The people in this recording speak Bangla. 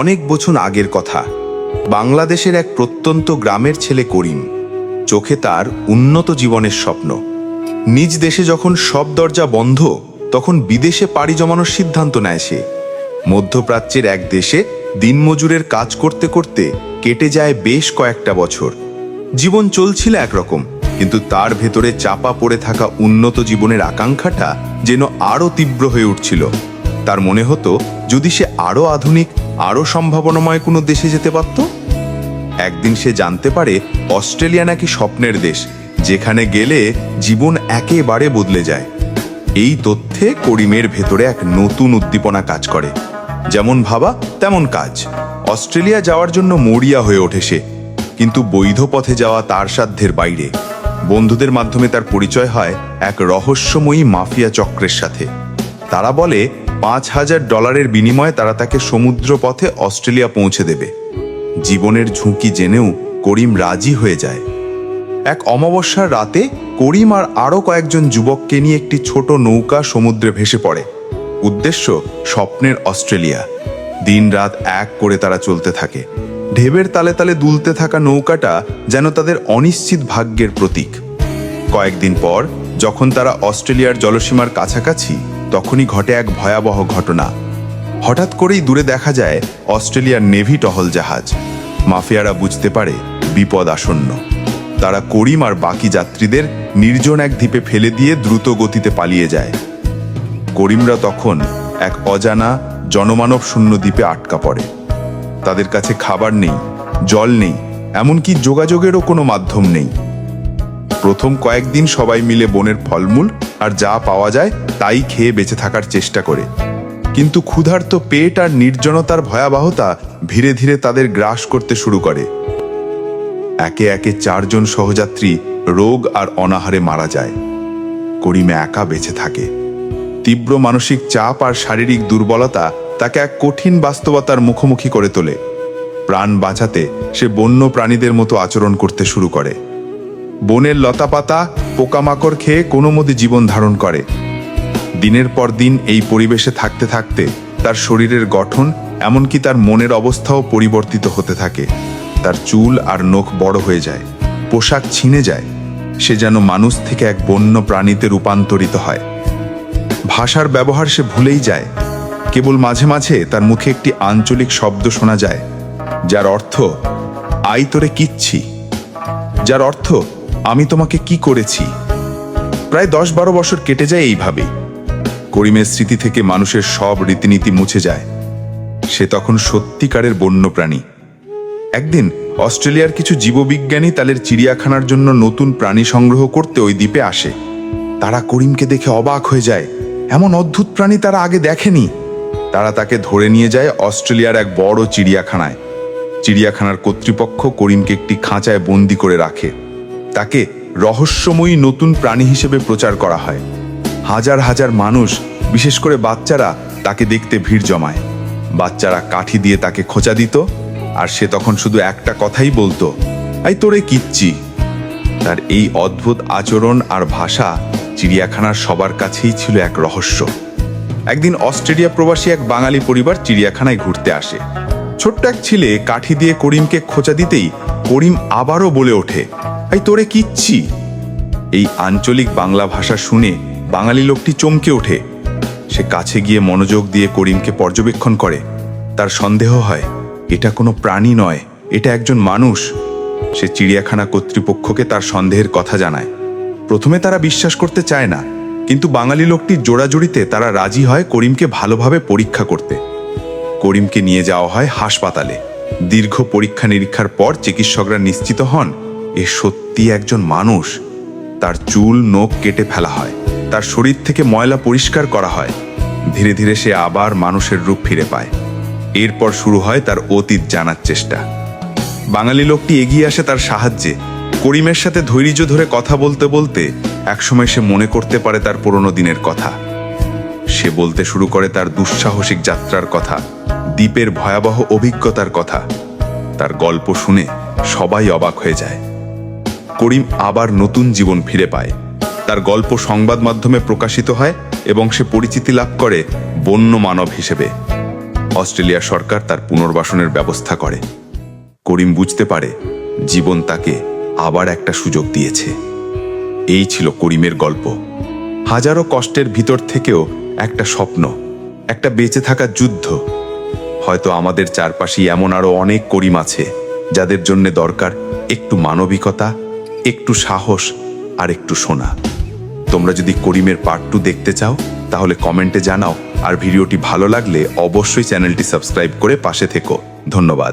অনেক বছর আগের কথা। বাংলাদেশের এক প্রত্যন্ত গ্রামের ছেলে করিম, চোখে তার উন্নত জীবনের স্বপ্ন। নিজ দেশে যখন সব দরজা বন্ধ, তখন বিদেশে পাড়ি জমানোর সিদ্ধান্ত নেয় সে। মধ্যপ্রাচ্যের এক দেশে দিনমজুরের কাজ করতে করতে কেটে যায় বেশ কয়েকটা বছর। জীবন চলছিল একরকম, কিন্তু তার ভেতরে চাপা পড়ে থাকা উন্নত জীবনের আকাঙ্ক্ষাটা যেন আরও তীব্র হয়ে উঠছিল। তার মনে হতো যদি সে আরও আধুনিক আরও সম্ভাবনাময় কোনো দেশে যেতে পারত? একদিন সে জানতে পারে অস্ট্রেলিয়া নাকি স্বপ্নের দেশ, যেখানে গেলে জীবন একেবারে বদলে যায়। এই তথ্যে করিমের ভেতরে এক নতুন উদ্দীপনা কাজ করে। যেমন ভাবা, তেমন কাজ। অস্ট্রেলিয়া যাওয়ার জন্য মরিয়া হয়ে ওঠে সে। কিন্তু বৈধ পথে যাওয়া তার সাধ্যের বাইরে। বন্ধুদের মাধ্যমে তার পরিচয় হয় এক রহস্যময়ী মাফিয়া চক্রের সাথে। তারা বলে পাঁচ হাজার ডলারের বিনিময়ে তারা তাকে সমুদ্র পথে অস্ট্রেলিয়া পৌঁছে দেবে। জীবনের ঝুঁকি জেনেও করিম রাজি হয়ে যায়। এক অমাবস্যার রাতে করিম আর আরও কয়েকজন যুবককে নিয়ে একটি ছোট নৌকা সমুদ্রে ভেসে পড়ে। উদ্দেশ্য, স্বপ্নের অস্ট্রেলিয়া। দিনরাত এক করে তারা চলতে থাকে। ঢেবের তালে তালে দুলতে থাকা নৌকাটা যেন তাদের অনিশ্চিত ভাগ্যের প্রতীক। কয়েকদিন পর, যখন তারা অস্ট্রেলিয়ার জলসীমার কাছাকাছি তখনই ঘটে এক ভয়াবহ ঘটনা। হঠাৎ করেই দূরে দেখা যায় অস্ট্রেলিয়ার নেভি টহল জাহাজ। মাফিয়ারা বুঝতে পারে বিপদ আসন্ন। তারা করিম আর বাকি যাত্রীদের নির্জন এক দ্বীপে ফেলে দিয়ে দ্রুত গতিতে পালিয়ে যায়। করিমরা তখন এক অজানা জনমানব শূন্য দ্বীপে আটকা পড়ে। তাদের কাছে খাবার নেই, জল নেই, এমনকি যোগাযোগেরও কোনো মাধ্যম নেই। প্রথম কয়েকদিন সবাই মিলে বনের ফলমূল আর যা পাওয়া যায় তাই খেয়ে বেঁচে থাকার চেষ্টা করে। কিন্তু ক্ষুধার্ত পেট আর নির্জনতার ভয়াবহতা ধীরে ধীরে তাদের গ্রাস করতে শুরু করে। একে একে চারজন সহযাত্রী রোগ আর অনাহারে মারা যায়। করিমে একা বেঁচে থাকে। তীব্র মানসিক চাপ আর শারীরিক দুর্বলতা তাকে এক কঠিন বাস্তবতার মুখোমুখি করে তোলে। প্রাণ বাঁচাতে সে বন্য প্রাণীদের মতো আচরণ করতে শুরু করে। বনের লতাপাতা, পোকামাকড় খেয়ে কোনো মতে জীবন ধারণ করে। দিনের পর দিন এই পরিবেশে থাকতে থাকতে তার শরীরের গঠন, এমনকি তার মনের অবস্থাও পরিবর্তিত হতে থাকে। তার চুল আর নখ বড় হয়ে যায়, পোশাক ছিঁড়ে যায়। সে যেন মানুষ থেকে এক বন্য প্রাণীতে রূপান্তরিত হয়। ভাষার ব্যবহার সে ভুলেই যায়। কেবল মাঝে মাঝে তার মুখে একটি আঞ্চলিক শব্দ শোনা যায়, যার অর্থ, আই তোরে কিচ্ছি। যার অর্থ আমি তোমাকে কি করেছি? প্রায় দশ বারো বছর কেটে যায় এইভাবে। করিমের স্মৃতি থেকে মানুষের সব রীতিনীতি মুছে যায়। সে তখন সত্যিকারের বন্যপ্রাণী। একদিন অস্ট্রেলিয়ার কিছু জীববিজ্ঞানী তাদের চিড়িয়াখানার জন্য নতুন প্রাণী সংগ্রহ করতে ওই দ্বীপে আসে। তারা করিমকে দেখে অবাক হয়ে যায়। এমন অদ্ভুত প্রাণী তারা আগে দেখেনি। তারা তাকে ধরে নিয়ে যায় অস্ট্রেলিয়ার এক বড় চিড়িয়াখানায়। চিড়িয়াখানার কর্তৃপক্ষ করিমকে একটি খাঁচায় বন্দি করে রাখে। তাকে রহস্যময়ী নতুন প্রাণী হিসেবে প্রচার করা হয়। হাজার হাজার মানুষ, বিশেষ করে বাচ্চারা, তাকে দেখতে ভিড় জমায়। বাচ্চারা কাঠি দিয়ে তাকে খোঁচা দিত, আর সে তখন শুধু একটা কথাই বলতো, আই তোরে কিচ্ছি। তার এই অদ্ভুত আচরণ আর ভাষা চিড়িয়াখানার সবার কাছেই ছিল এক রহস্য। একদিন অস্ট্রেলিয়া প্রবাসী এক বাঙালি পরিবার চিড়িয়াখানায় ঘুরতে আসে। ছোট্ট এক ছেলে কাঠি দিয়ে করিমকে খোঁচা দিতেই করিম আবারও বলে ওঠে আই তোরে কিচ্ছি। এই আঞ্চলিক বাংলা ভাষা শুনে বাঙালি লোকটি চমকে ওঠে। সে কাছে গিয়ে মনোযোগ দিয়ে করিমকে পর্যবেক্ষণ করে। তার সন্দেহ হয়, এটা কোনো প্রাণী নয়, এটা একজন মানুষ। সে চিড়িয়াখানা কর্তৃপক্ষকে তার সন্দেহের কথা জানায়। প্রথমে তারা বিশ্বাস করতে চায় না, কিন্তু বাঙালি লোকটির জোড়াজুড়িতে তারা রাজি হয় করিমকে ভালোভাবে পরীক্ষা করতে। করিমকে নিয়ে যাওয়া হয় হাসপাতালে। দীর্ঘ পরীক্ষা নিরীক্ষার পর চিকিৎসকরা নিশ্চিত হন এ সত্যি একজন মানুষ? তার চুল, নখ কেটে ফেলা হয়। তার শরীর থেকে ময়লা পরিষ্কার করা হয়। ধীরে ধীরে সে আবার মানুষের রূপ ফিরে পায়। এরপর শুরু হয় তার অতীত জানার চেষ্টা। বাঙালি লোকটি এগিয়ে আসে তার সাহায্যে। করিমের সাথে ধৈর্য ধরে কথা বলতে বলতে একসময় সে মনে করতে পারে তার পুরনো দিনের কথা। সে বলতে শুরু করে তার দুঃসাহসিক যাত্রার কথা, দ্বীপের ভয়াবহ অভিজ্ঞতার কথা। তার গল্প শুনে সবাই অবাক হয়ে যায়। করিম আবার নতুন জীবন ফিরে পায়। তার গল্প সংবাদ মাধ্যমে প্রকাশিত হয় এবং সে পরিচিতি লাভ করে বন্য মানব হিসেবে। অস্ট্রেলিয়া সরকার তার পুনর্বাসনের ব্যবস্থা করে। করিম বুঝতে পারে জীবন তাকে আবার একটা সুযোগ দিয়েছে। এই ছিল করিমের গল্প। হাজারো কষ্টের ভিতর থেকেও একটা স্বপ্ন, একটা বেঁচে থাকার যুদ্ধ। হয়তো আমাদের চারপাশেই এমন আরও অনেক করিম আছে, যাদের জন্য দরকার একটু মানবিকতা একটু সাহস আর একটু শোনা। তোমরা যদি করিমের পার্ট টু দেখতে চাও, তাহলে কমেন্টে জানাও। আর ভিডিওটি ভালো লাগলে অবশ্যই চ্যানেলটি সাবস্ক্রাইব করে পাশে থেকো। ধন্যবাদ।